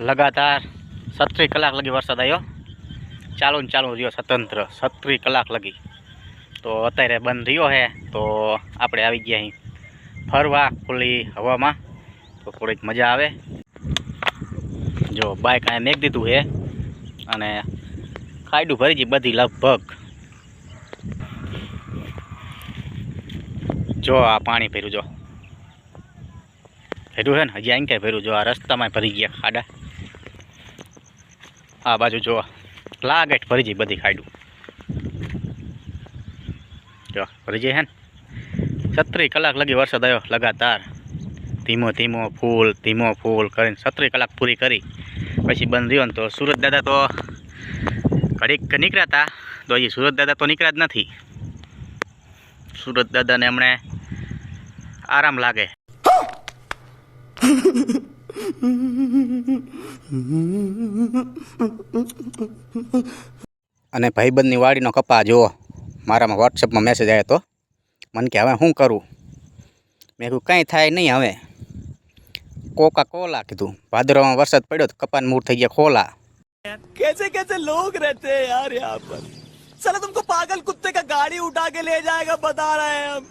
લગાતાર સત્રી કલાક લગી વરસાદ આવ્યો ચાલુ ને ચાલુ રહ્યો સ્વતંત્ર સત્રી કલાક લગી. તો અત્યારે બંધ રહ્યો હે, તો આપણે આવી ગયા અહીં ફરવા ખુલ્લી હવામાં. તો થોડીક મજા આવે. જો બાઇક અહીંયા મેક દીધું હે, અને ખાયડું ભરી છે બધી લગભગ. જો આ પાણી ભર્યું, જો. ભર્યું હે ને, હજી અહીં ક્યાંય ભર્યું? જો આ રસ્તામાં ભરી ગયા ખાડા. આ બાજુ જો લાગેટ ભરીજી બધી ખાડું જો ભરીજી હે ને? સત્રી કલાક લગી વરસાદ આવ્યો, લગાતાર. ધીમો ધીમો ફૂલ ધીમો ફૂલ કરીને સત્રી કલાક પૂરી કરી. પછી બંધ રહ્યો ને તો સુરત દાદા તો ઘડીક નીકળ્યા હતા તો હજી સુરત દાદા તો નીકળ્યા જ નથી. સુરત દાદાને હમણે આરામ લાગે. અને ભાઈબંધની વાડીનો કપા જુઓ મારામાં વોટ્સઅપમાં મેસેજ આવ્યો હતો મને કે હવે શું કરું મેં કીધું કાંઈ થાય નહીં હવે કોકા કોલા કીધું ભાદરવામાં વરસાદ પડ્યો તો કપાન મૂળ થઈ ગયા ખોલા कैसे कैसे लोग रहते हैं यार यहाँ पर साला तुमको पागल कुत्ते का गाड़ी उठा के ले जाएगा बता रहे हैं हम